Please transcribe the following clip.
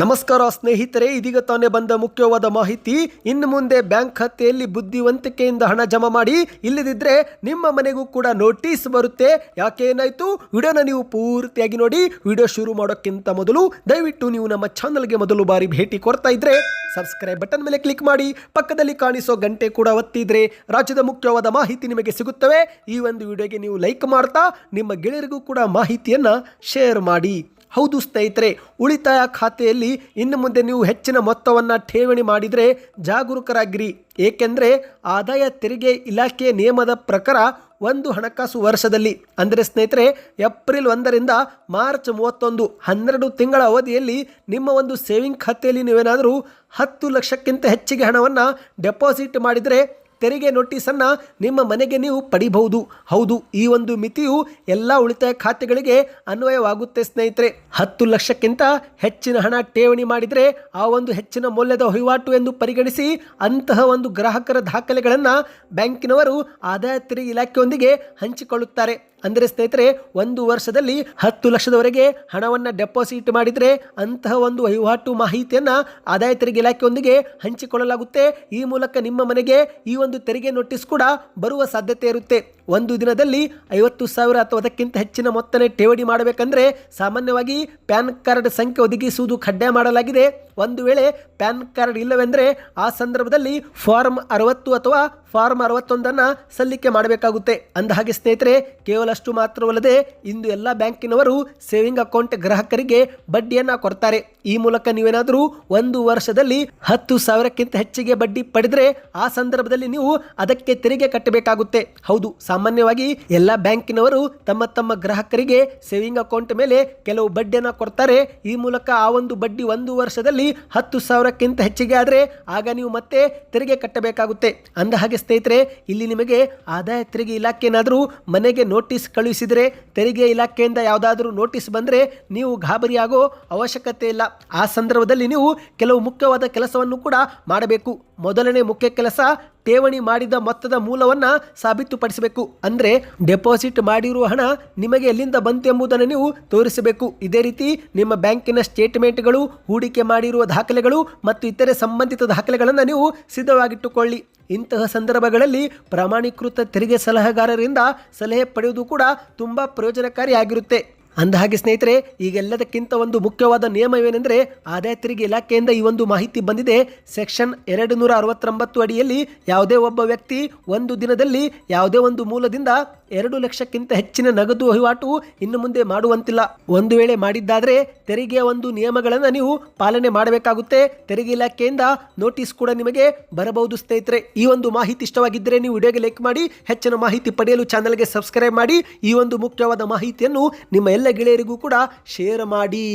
ನಮಸ್ಕಾರ ಸ್ನೇಹಿತರೆ, ಇದೀಗ ತಾನೇ ಬಂದ ಮುಖ್ಯವಾದ ಮಾಹಿತಿ. ಇನ್ನು ಮುಂದೆ ಬ್ಯಾಂಕ್ ಖಾತೆಯಲ್ಲಿ ಬುದ್ಧಿವಂತಿಕೆಯಿಂದ ಹಣ ಜಮಾ ಮಾಡಿ ಇಲ್ಲದಿದ್ದರೆ ನಿಮ್ಮ ಮನೆಗೂ ಕೂಡ ನೋಟಿಸ್ ಬರುತ್ತೆ. ಯಾಕೆ ಏನಾಯ್ತು ವಿಡಿಯೋನ ನೀವು ಪೂರ್ತಿಯಾಗಿ ನೋಡಿ, ವಿಡಿಯೋ ಶುರು ಮಾಡೋಕ್ಕಿಂತ ಮೊದಲು ದಯವಿಟ್ಟು ನೀವು ನಮ್ಮ ಚಾನಲ್ಗೆ ಮೊದಲು ಬಾರಿ ಭೇಟಿ ಕೊಡ್ತಾ ಇದ್ರೆ, ಸಬ್ಸ್ಕ್ರೈಬ್ ಬಟನ್ ಮೇಲೆ ಕ್ಲಿಕ್ ಮಾಡಿ, ಪಕ್ಕದಲ್ಲಿ ಕಾಣಿಸೋ ಗಂಟೆ ಕೂಡ ಒತ್ತಿದ್ರೆ ರಾಜ್ಯದ ಮುಖ್ಯವಾದ ಮಾಹಿತಿ ನಿಮಗೆ ಸಿಗುತ್ತವೆ. ಈ ಒಂದು ವಿಡಿಯೋಗೆ ನೀವು ಲೈಕ್ ಮಾಡ್ತಾ, ನಿಮ್ಮ ಗೆಳೆಯರಿಗೂ ಕೂಡ ಮಾಹಿತಿಯನ್ನ ಶೇರ್ ಮಾಡಿ. ಹೌದು ಸ್ನೇಹಿತರೆ, ಉಳಿತಾಯ ಖಾತೆಯಲ್ಲಿ ಇನ್ನು ಮುಂದೆ ನೀವು ಹೆಚ್ಚಿನ ಮೊತ್ತವನ್ನು ಠೇವಣಿ ಮಾಡಿದರೆ ಜಾಗರೂಕರಾಗಿರಿ. ಏಕೆಂದರೆ ಆದಾಯ ತೆರಿಗೆ ಇಲಾಖೆ ನಿಯಮದ ಪ್ರಕಾರ ಒಂದು ಹಣಕಾಸು ವರ್ಷದಲ್ಲಿ, ಅಂದರೆ ಸ್ನೇಹಿತರೆ, ಏಪ್ರಿಲ್ ಒಂದರಿಂದ ಮಾರ್ಚ್ ಮೂವತ್ತೊಂದು, ಹನ್ನೆರಡು ತಿಂಗಳ ಅವಧಿಯಲ್ಲಿ ನಿಮ್ಮ ಒಂದು ಸೇವಿಂಗ್ ಖಾತೆಯಲ್ಲಿ ನೀವೇನಾದರೂ ಹತ್ತು ಲಕ್ಷಕ್ಕಿಂತ ಹೆಚ್ಚಿಗೆ ಹಣವನ್ನು ಡೆಪಾಸಿಟ್ ಮಾಡಿದರೆ ತೆರಿಗೆ ನೋಟಿಸನ್ನು ನಿಮ್ಮ ಮನೆಗೆ ನೀವು ಪಡಿಬಹುದು. ಹೌದು, ಈ ಒಂದು ಮಿತಿಯು ಎಲ್ಲ ಉಳಿತಾಯ ಖಾತೆಗಳಿಗೆ ಅನ್ವಯವಾಗುತ್ತೆ ಸ್ನೇಹಿತರೆ. ಹತ್ತು ಲಕ್ಷಕ್ಕಿಂತ ಹೆಚ್ಚಿನ ಹಣ ಠೇವಣಿ ಮಾಡಿದರೆ ಆ ಒಂದು ಹೆಚ್ಚಿನ ಮೌಲ್ಯದ ವಹಿವಾಟು ಎಂದು ಪರಿಗಣಿಸಿ ಅಂತಹ ಒಂದು ಗ್ರಾಹಕರ ದಾಖಲೆಗಳನ್ನು ಬ್ಯಾಂಕಿನವರು ಆದಾಯ ತೆರಿಗೆ ಇಲಾಖೆಯೊಂದಿಗೆ ಹಂಚಿಕೊಳ್ಳುತ್ತಾರೆ. ಅಂದರೆ ಸ್ನೇಹಿತರೆ, ಒಂದು ವರ್ಷದಲ್ಲಿ ಹತ್ತು ಲಕ್ಷದವರೆಗೆ ಹಣವನ್ನು ಡೆಪಾಸಿಟ್ ಮಾಡಿದರೆ ಅಂತಹ ಒಂದು ವಹಿವಾಟು ಮಾಹಿತಿಯನ್ನು ಆದಾಯ ತೆರಿಗೆ ಇಲಾಖೆಯೊಂದಿಗೆ ಹಂಚಿಕೊಳ್ಳಲಾಗುತ್ತೆ. ಈ ಮೂಲಕ ನಿಮ್ಮ ಮನೆಗೆ ಈ ಒಂದು ತೆರಿಗೆ ನೋಟಿಸ್ ಕೂಡ ಬರುವ ಸಾಧ್ಯತೆ ಇರುತ್ತೆ. ಒಂದು ದಿನದಲ್ಲಿ ಐವತ್ತು ಸಾವಿರ ಅಥವಾ ಅದಕ್ಕಿಂತ ಹೆಚ್ಚಿನ ಮೊತ್ತನೇ ಠೇವಣಿ ಮಾಡಬೇಕಂದ್ರೆ ಸಾಮಾನ್ಯವಾಗಿ ಪ್ಯಾನ್ ಕಾರ್ಡ್ ಸಂಖ್ಯೆ ಒದಗಿಸುವುದು ಕಡ್ಡಾಯ ಮಾಡಲಾಗಿದೆ. ಒಂದು ವೇಳೆ ಪ್ಯಾನ್ ಕಾರ್ಡ್ ಇಲ್ಲವೆಂದರೆ ಆ ಸಂದರ್ಭದಲ್ಲಿ ಫಾರ್ಮ್ ಅರವತ್ತು ಅಥವಾ ಫಾರ್ಮ್ ಅರವತ್ತೊಂದನ್ನು ಸಲ್ಲಿಕೆ ಮಾಡಬೇಕಾಗುತ್ತೆ. ಅಂದಹಾಗೆ ಸ್ನೇಹಿತರೆ, ಕೇವಲಷ್ಟು ಮಾತ್ರವಲ್ಲದೆ ಇಂದು ಎಲ್ಲ ಬ್ಯಾಂಕಿನವರು ಸೇವಿಂಗ್ ಅಕೌಂಟ್ ಗ್ರಾಹಕರಿಗೆ ಬಡ್ಡಿಯನ್ನು ಕೊಡ್ತಾರೆ. ಈ ಮೂಲಕ ನೀವೇನಾದರೂ ಒಂದು ವರ್ಷದಲ್ಲಿ ಹತ್ತು ಸಾವಿರಕ್ಕಿಂತ ಹೆಚ್ಚಿಗೆ ಬಡ್ಡಿ ಪಡೆದರೆ ಆ ಸಂದರ್ಭದಲ್ಲಿ ನೀವು ಅದಕ್ಕೆ ತೆರಿಗೆ ಕಟ್ಟಬೇಕಾಗುತ್ತೆ. ಹೌದು, ಸಾಮಾನ್ಯವಾಗಿ ಎಲ್ಲ ಬ್ಯಾಂಕಿನವರು ತಮ್ಮ ತಮ್ಮ ಗ್ರಾಹಕರಿಗೆ ಸೇವಿಂಗ್ ಅಕೌಂಟ್ ಮೇಲೆ ಕೆಲವು ಬಡ್ಡಿಯನ್ನು ಕೊಡ್ತಾರೆ. ಈ ಮೂಲಕ ಆ ಒಂದು ಬಡ್ಡಿ ಒಂದು ವರ್ಷದಲ್ಲಿ ಹತ್ತು ಸಾವಿರಕ್ಕಿಂತ ಹೆಚ್ಚಿಗೆ ಆದರೆ ಆಗ ನೀವು ಮತ್ತೆ ತೆರಿಗೆ ಕಟ್ಟಬೇಕಾಗುತ್ತೆ. ಅಂದ ಹಾಗೆ ಸ್ನೇಹಿತರೆ, ಇಲ್ಲಿ ನಿಮಗೆ ಆದಾಯ ತೆರಿಗೆ ಇಲಾಖೆನಾದರೂ ಮನೆಗೆ ನೋಟಿಸ್ ಕಳುಹಿಸಿದರೆ, ತೆರಿಗೆ ಇಲಾಖೆಯಿಂದ ಯಾವುದಾದ್ರೂ ನೋಟಿಸ್ ಬಂದರೆ ನೀವು ಗಾಬರಿಯಾಗೋ ಅವಶ್ಯಕತೆ ಇಲ್ಲ. ಆ ಸಂದರ್ಭದಲ್ಲಿ ನೀವು ಕೆಲವು ಮುಖ್ಯವಾದ ಕೆಲಸವನ್ನು ಕೂಡ ಮಾಡಬೇಕು. ಮೊದಲನೇ ಮುಖ್ಯ ಕೆಲಸ ಠೇವಣಿ ಮಾಡಿದ ಮೊತ್ತದ ಮೂಲವನ್ನು ಸಾಬೀತುಪಡಿಸಬೇಕು. ಅಂದರೆ ಡೆಪಾಸಿಟ್ ಮಾಡಿರುವ ಹಣ ನಿಮಗೆ ಎಲ್ಲಿಂದ ಬಂತು ಎಂಬುದನ್ನು ನೀವು ತೋರಿಸಬೇಕು. ಇದೇ ರೀತಿ ನಿಮ್ಮ ಬ್ಯಾಂಕಿನ ಸ್ಟೇಟ್ಮೆಂಟ್ಗಳು, ಹೂಡಿಕೆ ಮಾಡಿರುವ ದಾಖಲೆಗಳು ಮತ್ತು ಇತರೆ ಸಂಬಂಧಿತ ದಾಖಲೆಗಳನ್ನು ನೀವು ಸಿದ್ಧವಾಗಿಟ್ಟುಕೊಳ್ಳಿ. ಇಂತಹ ಸಂದರ್ಭಗಳಲ್ಲಿ ಪ್ರಮಾಣೀಕೃತ ತೆರಿಗೆ ಸಲಹೆಗಾರರಿಂದ ಸಲಹೆ ಪಡೆಯುವುದು ಕೂಡ ತುಂಬ ಪ್ರಯೋಜನಕಾರಿಯಾಗಿರುತ್ತೆ. ಅಂದಹಾಗೆ ಸ್ನೇಹಿತರೆ, ಈಗೆಲ್ಲದಕ್ಕಿಂತ ಒಂದು ಮುಖ್ಯವಾದ ನಿಯಮವೇನೆಂದರೆ ಆದಾಯ ತೆರಿಗೆ ಇಲಾಖೆಯಿಂದ ಈ ಒಂದು ಮಾಹಿತಿ ಬಂದಿದೆ. ಸೆಕ್ಷನ್ ಎರಡು ನೂರ ಅರವತ್ತೊಂಬತ್ತು ಅಡಿಯಲ್ಲಿ ಯಾವುದೇ ಒಬ್ಬ ವ್ಯಕ್ತಿ ಒಂದು ದಿನದಲ್ಲಿ ಯಾವುದೇ ಒಂದು ಮೂಲದಿಂದ ಎರಡು ಲಕ್ಷಕ್ಕಿಂತ ಹೆಚ್ಚಿನ ನಗದು ವಹಿವಾಟು ಇನ್ನು ಮುಂದೆ ಮಾಡುವಂತಿಲ್ಲ. ಒಂದು ವೇಳೆ ಮಾಡಿದ್ದಾದರೆ ತೆರಿಗೆಯ ಒಂದು ನಿಯಮಗಳನ್ನು ನೀವು ಪಾಲನೆ ಮಾಡಬೇಕಾಗುತ್ತೆ. ತೆರಿಗೆ ಇಲಾಖೆಯಿಂದ ನೋಟಿಸ್ ಕೂಡ ನಿಮಗೆ ಬರಬಹುದು ಸ್ನೇಹಿತರೆ. ಈ ಒಂದು ಮಾಹಿತಿ ಇಷ್ಟವಾಗಿದ್ದರೆ ನೀವು ವಿಡಿಯೋಗೆ ಲೈಕ್ ಮಾಡಿ, ಹೆಚ್ಚಿನ ಮಾಹಿತಿ ಪಡೆಯಲು ಚಾನಲ್ಗೆ ಸಬ್ಸ್ಕ್ರೈಬ್ ಮಾಡಿ, ಈ ಒಂದು ಮುಖ್ಯವಾದ ಮಾಹಿತಿಯನ್ನು ನಿಮ್ಮ ಎಲ್ಲ ಗೆಳೆಯರಿಗೂ ಕೂಡ ಶೇರ್ ಮಾಡಿ.